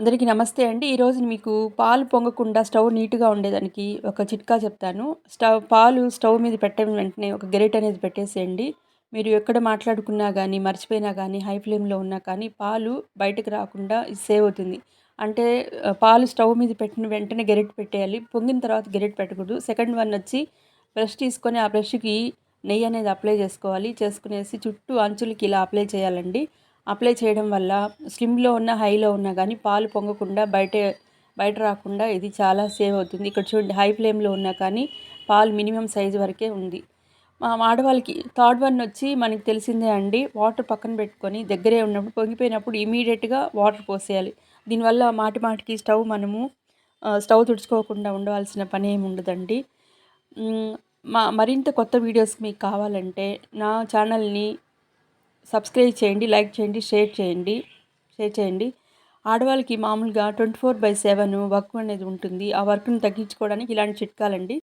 అందరికీ నమస్తే అండి. ఈరోజు మీకు పాలు పొంగకుండా స్టవ్ నీట్గా ఉండేదానికి ఒక చిట్కా చెప్తాను. స్టవ్ పాలు స్టవ్ మీద పెట్టిన వెంటనే ఒక గెరెట్ అనేది పెట్టేసేయండి. మీరు ఎక్కడ మాట్లాడుకున్నా కానీ మర్చిపోయినా కానీ హై ఫ్లేమ్లో ఉన్నా కానీ పాలు బయటకు రాకుండా సేవ్ అవుతుంది. అంటే పాలు స్టవ్ మీద పెట్టిన వెంటనే గెరెట్ పెట్టేయాలి. పొంగిన తర్వాత గెరెట్ పెట్టకూడదు. సెకండ్ వన్ వచ్చి బ్రష్ తీసుకొని ఆ బ్రష్కి నెయ్యి అనేది అప్లై చేసుకోవాలి. చేసుకునేసి చుట్టూ అంచులకి ఇలా అప్లై చేయాలండి. అప్లై చేయడం వల్ల స్లిమ్లో ఉన్న హైలో ఉన్నా కానీ పాలు పొంగకుండా బయట బయట రాకుండా ఇది చాలా సేవ్ అవుతుంది. ఇక్కడ చూడండి హై ఫ్లేమ్లో ఉన్నా కానీ పాలు మినిమం సైజ్ వరకే ఉంది. మా ఆడవాళ్ళకి థర్డ్ వన్ వచ్చి మనకి తెలిసిందే అండి వాటర్ పక్కన పెట్టుకొని దగ్గరే ఉన్నప్పుడు పొంగిపోయినప్పుడు ఇమీడియట్గా వాటర్ పోసేయాలి. దీనివల్ల మాటి మాటికి స్టవ్ మనము స్టవ్ తుడుచుకోకుండా ఉండవలసిన పని ఏమి ఉండదండి. మా మరింత కొత్త వీడియోస్ మీకు కావాలంటే నా ఛానల్ని సబ్స్క్రైబ్ చేయండి లైక్ చేయండి షేర్ చేయండి షేర్ చేయండి. ఆడవాళ్ళకి మామూలుగా twenty four by seven work అనేది ఉంటుంది. ఆ వర్క్ని తగ్గించుకోవడానికి ఇలాంటి చిట్కాలండి.